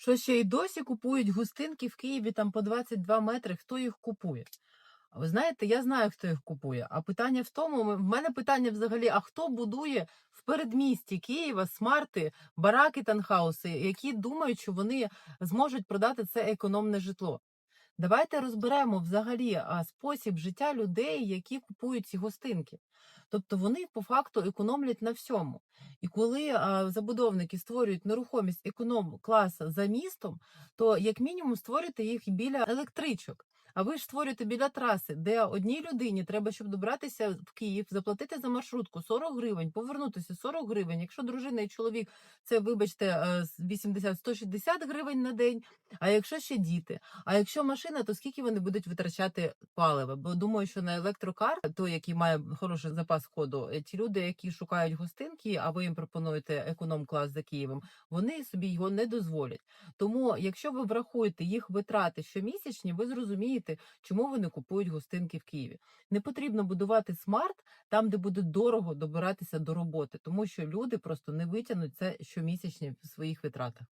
що ще й досі купують густинки в Києві там по 22 метри. Хто їх купує? А ви знаєте, я знаю, хто їх купує. А питання в тому, в мене питання взагалі: а хто будує в передмісті Києва смарти, бараки, танхауси, які думають, що вони зможуть продати це економне житло? Давайте розберемо взагалі спосіб життя людей, які купують ці гостинки. Тобто вони по факту економлять на всьому. І коли забудовники створюють нерухомість економ класа за містом, то як мінімум створюйте їх біля електричок. А ви ж створюєте біля траси, де одній людині треба, щоб добратися в Київ, заплатити за маршрутку 40 гривень, повернутися 40 гривень. Якщо дружина і чоловік, це вибачте, е, з 80-160 гривень на день. А якщо ще діти, а якщо машина, то скільки вони будуть витрачати палива? Бо думаю, що на електрокар, той, який має хороший запас ходу, е, ті люди, які шукають гостинки, а ви їм пропонуєте економ-клас за Києвом, вони собі його не дозволять. Тому, якщо ви врахуєте їх витрати щомісячні, ви зрозумієте, чому вони купують гостинки в Києві. Не потрібно будувати смарт там, де буде дорого добиратися до роботи, тому що люди просто не витягнуть це щомісячні в своїх витратах.